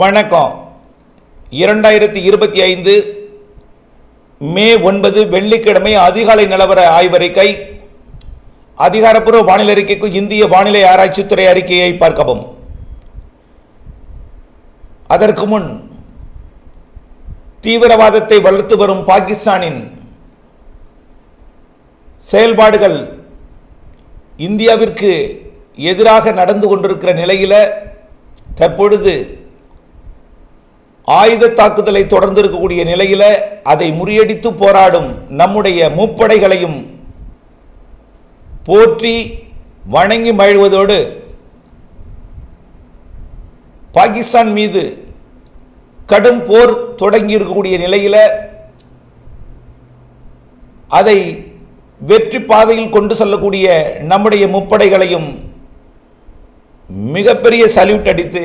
வணக்கம். இரண்டாயிரத்தி இருபத்தி ஐந்து மே ஒன்பது வெள்ளிக்கிழமை அதிகாலை நிலவர ஆய்வறிக்கை. அதிகாரப்பூர்வ வானிலை அறிக்கைக்கு இந்திய வானிலை ஆராய்ச்சித்துறை அறிக்கையை பார்க்கவும். அதற்கு முன் தீவிரவாதத்தை வளர்த்து வரும் பாகிஸ்தானின் செயல்பாடுகள் இந்தியாவிற்கு எதிராக நடந்து கொண்டிருக்கிற நிலையில் தற்பொழுது ஆயுத தாக்குதலை தொடர்ந்து இருக்கக்கூடிய நிலையில் அதை முறியடித்து போராடும் நம்முடைய முப்படைகளையும் போற்றி வணங்கி மகிழ்வதோடு பாகிஸ்தான் மீது கடும் போர் தொடங்கி இருக்கக்கூடிய நிலையில் அதை வெற்றி பாதையில் கொண்டு செல்லக்கூடிய நம்முடைய முப்படைகளையும் மிகப்பெரிய சல்யூட் அடித்து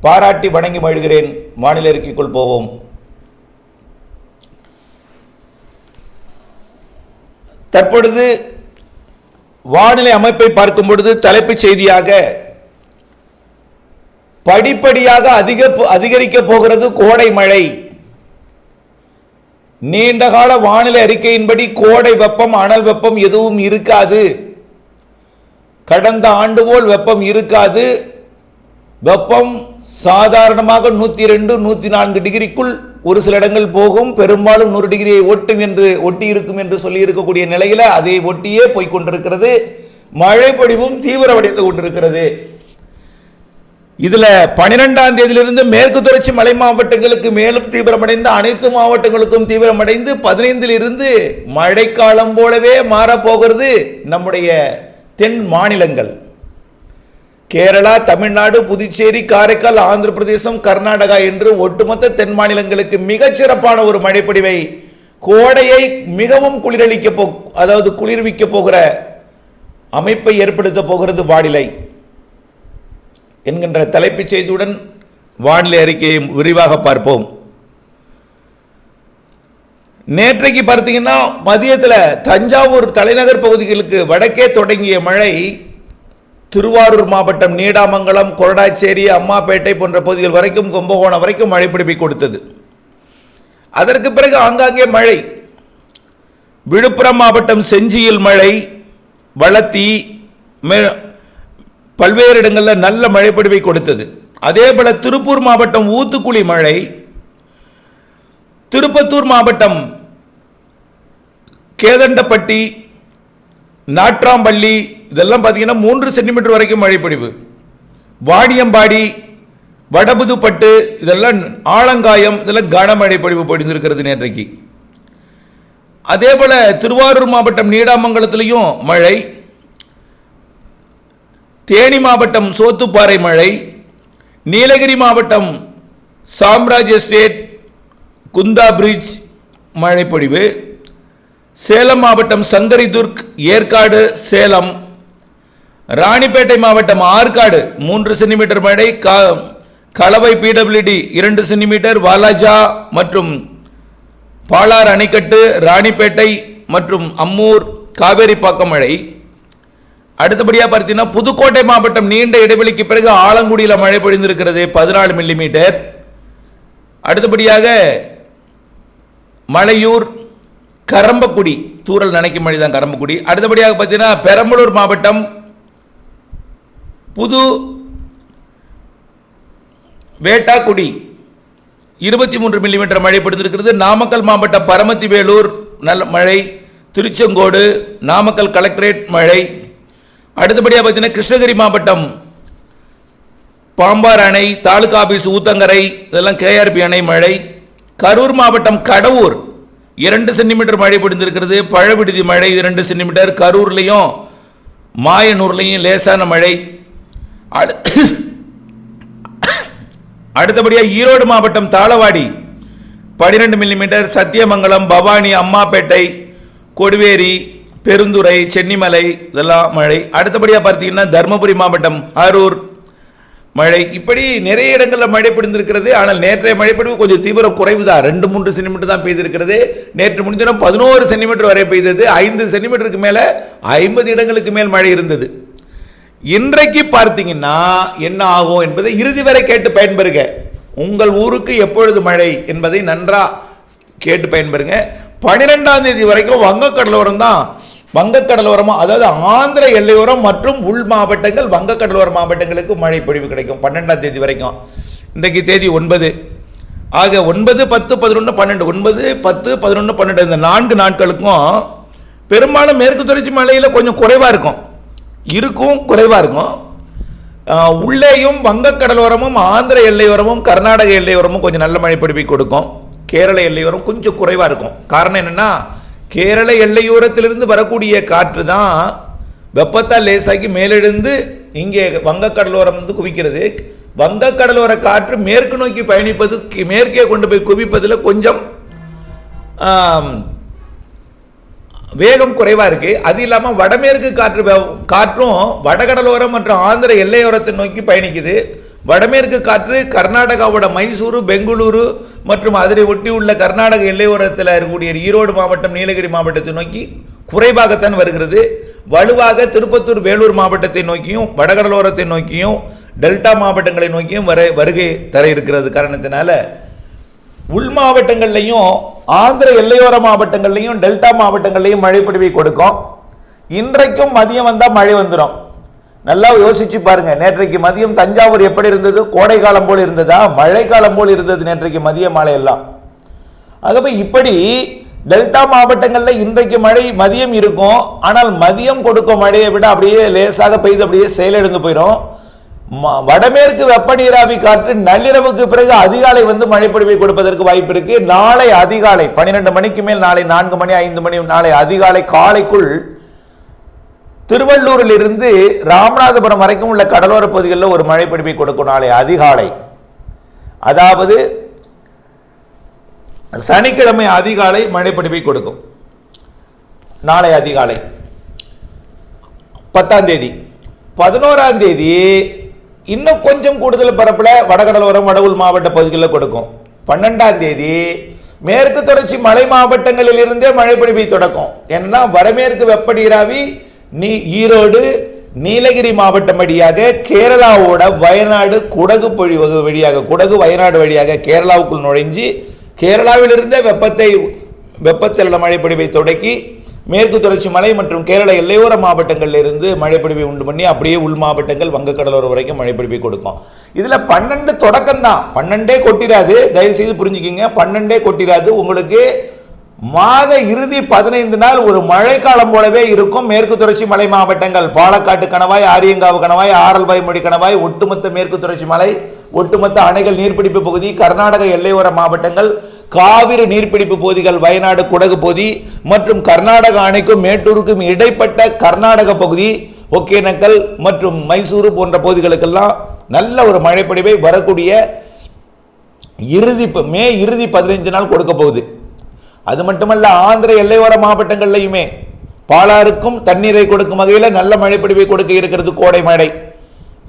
பாராட்டி வணங்கி மகிழ்கிறேன். மாநில அறிக்கைக்குள் போவோம். தற்பொழுது வானிலை அமைப்பை பார்க்கும் பொழுது தலைப்புச் செய்தியாக படிப்படியாக அதிக அதிகரிக்கப் போகிறது கோடை மழை. நீண்டகால வானிலை அறிக்கையின்படி கோடை வெப்பம் அனல் வெப்பம் எதுவும் இருக்காது. கடந்த ஆண்டு போல் வெப்பம் இருக்காது. வெப்பம் சாதாரணமாக நூற்றி ரெண்டு நூற்றி நான்கு டிகிரிக்குள் ஒரு சில இடங்கள் போகும். பெரும்பாலும் நூறு டிகிரியை ஒட்டும் என்று ஒட்டி இருக்கும் என்று சொல்லி இருக்கக்கூடிய நிலையில் அதை ஒட்டியே போய்கொண்டிருக்கிறது மழை பொழிவும் தீவிரமடைந்து கொண்டிருக்கிறது. இதில் பனிரெண்டாம் தேதியிலிருந்து மேற்கு தொடர்ச்சி மலை மாவட்டங்களுக்கு மேலும் தீவிரமடைந்து அனைத்து மாவட்டங்களுக்கும் தீவிரமடைந்து பதினைந்தில் இருந்து மழைக்காலம் போலவே மாறப்போகிறது நம்முடைய தென் மாநிலங்கள். கேரளா தமிழ்நாடு புதுச்சேரி காரைக்கால் ஆந்திர பிரதேசம் கர்நாடகா என்று ஒட்டுமொத்த தென் மாநிலங்களுக்கு மிகச்சிறப்பான ஒரு மழைப்பொழிவை கோடையை மிகவும் குளிரளிக்க போ அதாவது குளிர்விக்க போகிற அமைப்பை ஏற்படுத்த போகிறது வானிலை என்கின்ற தலைப்புச் செய்தியுடன் வானிலை அறிக்கையை விரிவாக பார்ப்போம். நேற்றைக்கு பார்த்தீங்கன்னா மதியத்தில் தஞ்சாவூர் தலைநகர் பகுதிகளுக்கு வடக்கே தொடங்கிய மழை திருவாரூர் மாவட்டம் நீடாமங்கலம் கொரடாச்சேரி அம்மாப்பேட்டை போன்ற பகுதிகள் வரைக்கும் கும்பகோணம் வரைக்கும் மழை பிடிப்பை கொடுத்தது. அதற்கு பிறகு ஆங்காங்கே மழை. விழுப்புரம் மாவட்டம் செஞ்சியில் மழை வளத்தி மே- பல்வேறு இடங்களில் நல்ல மழைப்பிடிவை கொடுத்தது. அதே போல திருப்பூர் மாவட்டம் ஊத்துக்குழி மழை திருப்பத்தூர் மாவட்டம் கேதண்டப்பட்டி நாற்றாம்பள்ளி இதெல்லாம் பார்த்தீங்கன்னா மூன்று சென்டிமீட்டர் வரைக்கும் மழைப்பொழிவு. வாணியம்பாடி வடபுதுப்பட்டு இதெல்லாம் ஆலங்காயம் இதெல்லாம் கனமழை பொழிவு பொழிந்திருக்கிறது நேற்றைக்கு. அதே போல் திருவாரூர் மாவட்டம் நீடாமங்கலத்திலையும் மழை. தேனி மாவட்டம் சோத்துப்பாறை மழை. நீலகிரி மாவட்டம் சாம்ராஜ் எஸ்டேட் குந்தா பிரிட்ஜ் மழைப்பொழிவு. சேலம் மாவட்டம் சங்கரிதுர்க் ஏற்காடு சேலம். ராணிப்பேட்டை மாவட்டம் ஆற்காடு மூன்று சென்டிமீட்டர் மழை கா கலவை பிடபிள்யூடி இரண்டு சென்டிமீட்டர் வாலாஜா மற்றும் பாலார் அணைக்கட்டு ராணிப்பேட்டை மற்றும் அம்மூர் காவேரிப்பாக்கம் மழை. அடுத்தபடியாக பார்த்தீங்கன்னா புதுக்கோட்டை மாவட்டம் நீண்ட இடைவெளிக்கு பிறகு ஆலங்குடியில் மழை பொழிந்திருக்கிறது பதினாலு மில்லிமீட்டர் அடுத்தபடியாக மலையூர் கரம்பக்குடி தூரல் நனைக்கும் மழை தான் கரம்பக்குடி. அடுத்தபடியாக பார்த்தீங்கன்னா பெரம்பலூர் மாவட்டம் புது வேட்டாக்குடி. இருபத்தி மூன்று மில்லிமீட்டர் மழை பொழிந்திருக்கிறது நாமக்கல் மாவட்டம் பரமத்தி வேலூர் நல்ல மழை. திருச்செங்கோடு நாமக்கல் கலெக்டரேட் மழை. அடுத்தபடியாக பார்த்தீங்கன்னா கிருஷ்ணகிரி மாவட்டம் பாம்பார் அணை தாலுகா ஆபீஸ் ஊத்தங்கரை இதெல்லாம் கேஆர்பி அணை மழை. கரூர் மாவட்டம் கடவூர். இரண்டு சென்டிமீட்டர் மழை பொழிந்திருக்கிறது பழவிடுதி மழை இரண்டு சென்டிமீட்டர். கரூர்லேயும் மாயனூர்லையும் லேசான மழை. அடு- அடுத்தபடியாக ஈரோடு மாவட்டம் தாளவாடி. பன்னிரெண்டு மில்லிமீட்டர். சத்தியமங்கலம் பவானி அம்மாப்பேட்டை கொடிவேரி பெருந்துறை சென்னிமலை இதெல்லாம் மழை. அடுத்தபடியாக பார்த்தீங்கன்னா தருமபுரி மாவட்டம் அரூர் மழை இப்படி நிறைய இடங்களில் மழை பிடிந்திருக்கிறது ஆனால் நேற்றைய மழைப்பிடிவு கொஞ்சம் தீவிர குறைவு தான். ரெண்டு மூன்று சென்டிமீட்டர் தான் பெய்திருக்கிறது. நேற்று முன்தினம் பதினோரு சென்டிமீட்டர் வரை பெய்தது. ஐந்து சென்டிமீட்டருக்கு மேலே ஐம்பது இடங்களுக்கு மேல் மழை இருந்தது. இன்றைக்கு பார்த்தீங்கன்னா என்ன ஆகும் என்பதை இறுதி வரை கேட்டு பயன்பெறுக. உங்கள் ஊருக்கு எப்பொழுது மழை என்பதை நன்றாக கேட்டு பயன்பெறுங்க. பன்னிரெண்டாம் தேதி வரைக்கும் வங்கக்கடலோரம் தான் வங்கக்கடலோரமாக அதாவது ஆந்திர எல்லையோரம் மற்றும் உள் மாவட்டங்கள் வங்கக்கடலோர மாவட்டங்களுக்கு மழை பொழிவு கிடைக்கும் பன்னெண்டாம் தேதி வரைக்கும். இன்றைக்கு தேதி ஒன்பது. ஆக ஒன்பது பத்து பதினொன்று பன்னெண்டு. ஒன்பது பத்து பதினொன்று பன்னெண்டு இந்த நான்கு நாட்களுக்கும் பெரும்பாலும் மேற்கு தொடர்ச்சி மலையில் கொஞ்சம் குறைவாக இருக்கும். இருக்கும் குறைவாக இருக்கும். உள்ளேயும் வங்கக்கடலோரமும் ஆந்திர எல்லையோரமும் கர்நாடக எல்லையோரமும் கொஞ்சம் நல்ல மழை பிடிப்பை கொடுக்கும். கேரள எல்லையோரம் கொஞ்சம் குறைவாக இருக்கும். காரணம் என்னென்னா கேரள எல்லையோரத்திலிருந்து வரக்கூடிய காற்று தான் வெப்பத்தால் லேசாக்கி மேலெழுந்து இங்கே வங்கக்கடலோரம் வந்து குவிக்கிறது. வங்கக்கடலோர காற்று மேற்கு நோக்கி பயணிப்பது மேற்கே கொண்டு போய் குவிப்பதில் கொஞ்சம் வேகம் குறைவாக இருக்குது அது இல்லாமல் வடமேற்கு காற்று காற்றும் வடகடலோரம் மற்றும் ஆந்திர எல்லையோரத்தை நோக்கி பயணிக்குது. வடமேற்கு காற்று கர்நாடகாவோட மைசூரு பெங்களூரு மற்றும் அதனை ஒட்டி உள்ள கர்நாடக எல்லையோரத்தில் இருக்கக்கூடிய ஈரோடு மாவட்டம் நீலகிரி மாவட்டத்தை நோக்கி குறைவாகத்தான் வருகிறது. வலுவாக திருப்பத்தூர் வேலூர் மாவட்டத்தை நோக்கியும் வடகடலோரத்தை நோக்கியும் டெல்டா மாவட்டங்களை நோக்கியும் வர வருகை தர இருக்கிறது. காரணத்தினால உள் மாவட்டங்கள்லையும் ஆந்திர எல்லையோர மாவட்டங்கள்லையும் டெல்டா மாவட்டங்கள்லையும் மழை கொடுக்கும். இன்றைக்கும் மதியம் வந்தால் மழை வந்துடும் நல்லா யோசிச்சு பாருங்க. நேற்றைக்கு மதியம் தஞ்சாவூர் எப்படி இருந்தது? கோடை காலம் போல் இருந்ததா? மழை காலம் போல் இருந்தது நேற்றைக்கு மதிய மாலை எல்லாம். ஆகவே இப்படி டெல்டா மாவட்டங்களில் இன்றைக்கு மழை மதியம் இருக்கும். ஆனால் மதியம் கொடுக்கும் மழையை விட அப்படியே லேசாக பெய்து அப்படியே செயலிழந்து போயிடும். ம- வடமேற்கு வெப்பநீராவி காற்று நள்ளிரவுக்கு பிறகு அதிகாலை வந்து மழைப்பொழிவை கொடுப்பதற்கு வாய்ப்பு இருக்கு. நாளை அதிகாலை பன்னிரெண்டு மணிக்கு மேல் நாளை நான்கு மணி ஐந்து மணி நாளை அதிகாலை காலைக்குள் திருவள்ளூரில் இருந்து ராமநாதபுரம் வரைக்கும் உள்ள கடலோர பகுதிகளில் ஒரு மழைப்பொழிவை கொடுக்கும் நாளை அதிகாலை. அதாவது சனிக்கிழமை அதிகாலை மழைப்பொழிவை கொடுக்கும். நாளை அதிகாலை. பத்தாம் தேதி. பதினோராம் தேதி இன்னும் கொஞ்சம் கூடுதல் பரப்பில் வடகடலோரம் வடவுள் மாவட்ட பகுதிகளில் கொடுக்கும். பன்னெண்டாம் தேதி மேற்கு தொடர்ச்சி மலை மாவட்டங்களில் இருந்தே மழை தொடக்கும். ஏன்னா வடமேற்கு வெப்பநீராவி நீ ஈரோடு நீலகிரி மாவட்டம் வழியாக கேரளாவோட வயநாடு குடகு பொழி வழியாக குடகு வயநாடு வழியாக கேரளாவுக்குள் நுழைஞ்சு கேரளாவிலிருந்தே வெப்பத்தை வெப்பத்தில் மழைப்பொழிவை தொடக்கி மேற்கு தொடர்ச்சி மலை மற்றும் கேரள எல்லையோர மாவட்டங்களில் இருந்து மழைப்பொழிவை உண்டு பண்ணி அப்படியே உள் மாவட்டங்கள் வங்கக்கடலோரம் வரைக்கும் மழைப்பொழிவை கொடுக்கும். இதில் பன்னெண்டு தொடக்கம் தான் பன்னெண்டே கொட்டிடாது. தயவுசெய்து புரிஞ்சுக்கிங்க. பன்னெண்டே கொட்டிடாது. உங்களுக்கு மாத இறுதி பதினைந்து நாள் ஒரு மழைக்காலம் போலவே இருக்கும். மேற்கு தொடர்ச்சி மலை மாவட்டங்கள் பாலக்காட்டு கணவாய் ஆரியங்காவு கணவாய் ஆரல்வாய்மொழி கணவாய் ஒட்டுமொத்த மேற்கு தொடர்ச்சி மலை ஒட்டுமொத்த அணைகள் நீர்பிடிப்பு பகுதி கர்நாடக எல்லையோர மாவட்டங்கள் காவிரி நீர்பிடிப்பு பகுதிகள் வயநாடு குடகு பகுதி மற்றும் கர்நாடக அணைக்கும் மேட்டூருக்கும் இடைப்பட்ட கர்நாடக பகுதி ஒகேனக்கல் மற்றும் மைசூரு போன்ற பகுதிகளுக்கெல்லாம் நல்ல ஒரு மழைப்பொழிவை வரக்கூடிய இறுதி மே இறுதி பதினைஞ்சு நாள் கொடுக்க போகுது. அது மட்டுமல்ல ஆந்திர எல்லையோர மாவட்டங்கள்லையுமே பாலாருக்கும் தண்ணீரை கொடுக்கும் வகையில் நல்ல மழைப்பிடிவை கொடுக்க இருக்கிறது கோடை மழை.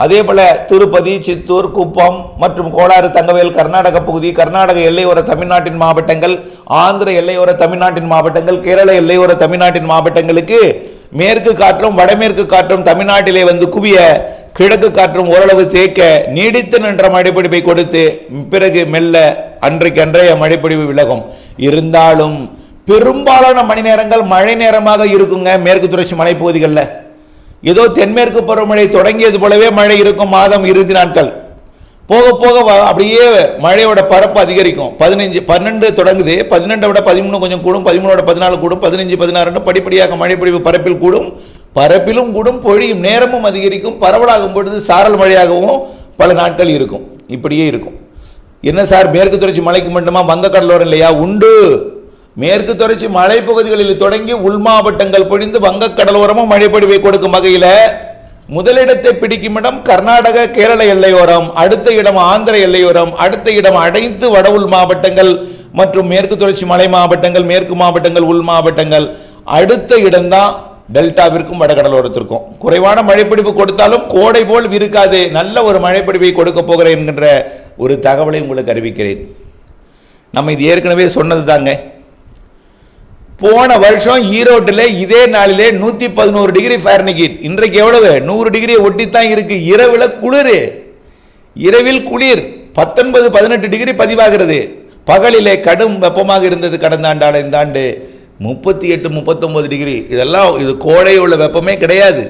அதே போல திருப்பதி சித்தூர் குப்பம் மற்றும் கோளாறு தங்கவேல் கர்நாடக பகுதி கர்நாடக எல்லையோர தமிழ்நாட்டின் மாவட்டங்கள் ஆந்திர எல்லையோர தமிழ்நாட்டின் மாவட்டங்கள் கேரள எல்லையோர தமிழ்நாட்டின் மாவட்டங்களுக்கு மேற்கு காற்றும் வடமேற்கு காற்றும் தமிழ்நாட்டிலே வந்து குவிய கிழக்கு காற்றும் ஓரளவு தேக்க நீடித்து நின்ற மழைப்பிடிப்பை கொடுத்து பிறகு மெல்ல அன்றைக்கு அன்றைய மழைப்பிடிவு விலகும். இருந்தாலும் பெரும்பாலான மணி நேரங்கள் மழை நேரமாக இருக்குங்க. மேற்கு தொடர்ச்சி மலைப்பகுதிகளில் ஏதோ தென்மேற்கு பருவமழை தொடங்கியது போலவே மழை இருக்கும் மாதம் இறுதி நாட்கள். போக போக அப்படியே மழையோட பரப்பு அதிகரிக்கும். பதினஞ்சு பன்னெண்டு தொடங்குது. பன்னெண்டை விட பதிமூணு கொஞ்சம் கூடும். பதிமூணோட பதினாலு கூடும். பதினஞ்சு பதினாறுன்னு படிப்படியாக மழைப்பொழிவு பரப்பில் கூடும். பரப்பிலும் கூடும் பொழியும். நேரமும் அதிகரிக்கும். பரவலாகும் பொழுது சாரல் மழையாகவும் பல நாட்கள் இருக்கும். இப்படியே இருக்கும். என்ன சார் மேற்கு தொடர்ச்சி மலைக்கு மட்டுமா? வங்கக்கடலோரம் இல்லையா? உண்டு. மேற்கு தொடர்ச்சி மலைப்பகுதிகளில் தொடங்கி உள் மாவட்டங்கள் பொழிந்து வங்கக்கடலோரமும் மழைப்பொழிவை கொடுக்கும் வகையில் முதலிடத்தை பிடிக்கும் இடம் கர்நாடக கேரள எல்லையோரம் அடுத்த இடம் ஆந்திர எல்லையோரம் அடுத்த இடம் அடைத்து வட உள் மாவட்டங்கள் மற்றும் மேற்கு தொடர்ச்சி மலை மாவட்டங்கள் மேற்கு மாவட்டங்கள் உள் மாவட்டங்கள். அடுத்த இடம்தான் டெல்டாவிற்கும் வடகடலோரத்திற்கும் குறைவான மழைப்பிடிப்பு கொடுத்தாலும் கோடை போல் இருக்காது நல்ல ஒரு மழைப்பிடிப்பை கொடுக்க போகிறேன் என்கின்ற ஒரு தகவலை உங்களுக்கு அறிவிக்கிறேன். நம்ம இது ஏற்கனவே சொன்னது தாங்க. போன வருஷம் ஈரோட்டில் இதே நாளிலே நூற்றி பதினோரு டிகிரி ஃபாரன்ஹீட் இன்றைக்கு எவ்வளவு? நூறு டிகிரி ஒட்டித்தான் இருக்கு. இரவில் குளிர். இரவில் குளிர். பத்தொன்பது பதினெட்டு டிகிரி பதிவாகிறது. பகலிலே கடும் வெப்பமாக இருந்தது கடந்த ஆண்டான இந்த ஆண்டு. முப்பத்தி எட்டு முப்பத்தொம்பது டிகிரி. இதெல்லாம் இது கோடை உள்ள வெப்பமே கிடையாது.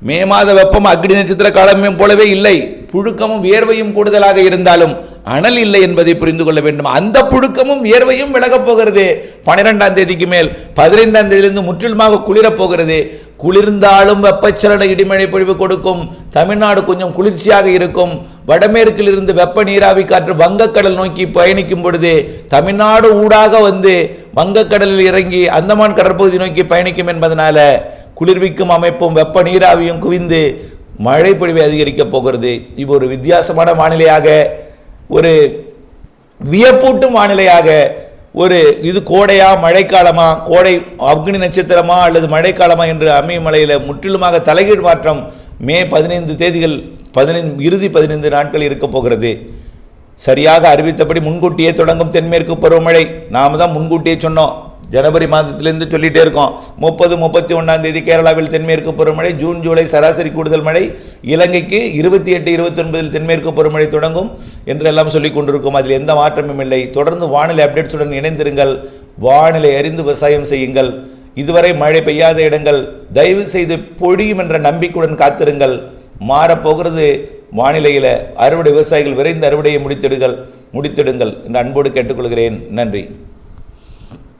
மே மாத வெப்பம் அக்னி நட்சத்திர காலமே போலவே இல்லை. புழுக்கமும் வியர்வையும் கூடுதலாக இருந்தாலும் அனல் இல்லை என்பதை புரிந்து கொள்ள வேண்டும். அந்த புழுக்கமும் வியர்வையும் விலகப் போகிறது. பன்னிரெண்டாம் தேதிக்கு மேல் பதினைந்தாம் தேதியிலிருந்து முற்றிலுமாக குளிரப் போகிறது. குளிர்ந்தாலும் வெப்பச்சலன இடிமழை பொழிவு கொடுக்கும். தமிழ்நாடு கொஞ்சம் குளிர்ச்சியாக இருக்கும். வடமேற்கில் இருந்து வெப்ப நீராவி காற்று வங்கக்கடல் நோக்கி பயணிக்கும் பொழுது தமிழ்நாடு ஊடாக வந்து வங்கக்கடலில் இறங்கி அந்தமான் கடற்பகுதி நோக்கி பயணிக்கும் என்பதனால குளிர்விக்கும் அமைப்பும் வெப்ப நீராவியும் குவிந்து மழை பொழிவை அதிகரிக்கப் போகிறது. இது ஒரு வித்தியாசமான வானிலையாக ஒரு வியப்பூட்டும் வானிலையாக ஒரு இது கோடையா மழைக்காலமா கோடை அக்னி நட்சத்திரமா அல்லது மழைக்காலமா என்று அமைமலையில் முற்றிலுமாக தலைகீழ் மாற்றம் மே பதினைந்து தேதிகள் பதினைந்து இறுதி பதினைந்து நாட்கள் இருக்கப் போகிறது. சரியாக அறிவித்தபடி முன்கூட்டியே தொடங்கும் தென்மேற்கு பருவமழை. நாம் தான் முன்கூட்டியே சொன்னோம். ஜனவரி மாதத்திலிருந்து சொல்லிகிட்டே இருக்கோம். முப்பது முப்பத்தி ஒன்றாம் தேதி கேரளாவில் தென்மேற்கு பருவமழை ஜூன் ஜூலை சராசரி கூடுதல் மழை இலங்கைக்கு இருபத்தி எட்டு இருபத்தொன்பதில் தென்மேற்கு பருவமழை தொடங்கும் என்றெல்லாம் சொல்லிக் கொண்டிருக்கோம். அதில் எந்த மாற்றமும் இல்லை. தொடர்ந்து வானிலை அப்டேட்ஸுடன் இணைந்திருங்கள். வானிலை அறிந்து விவசாயம் செய்யுங்கள். இதுவரை மழை பெய்யாத இடங்கள் தயவு செய்து பொழியும் என்ற நம்பிக்கையுடன் காத்திருங்கள். மாறப்போகிறது வானிலையில். அறுவடை விவசாயிகள் விரைந்து அறுவடையை முடித்திடுங்கள் முடித்திடுங்கள் என்று அன்போடு கேட்டுக்கொள்கிறேன். நன்றி.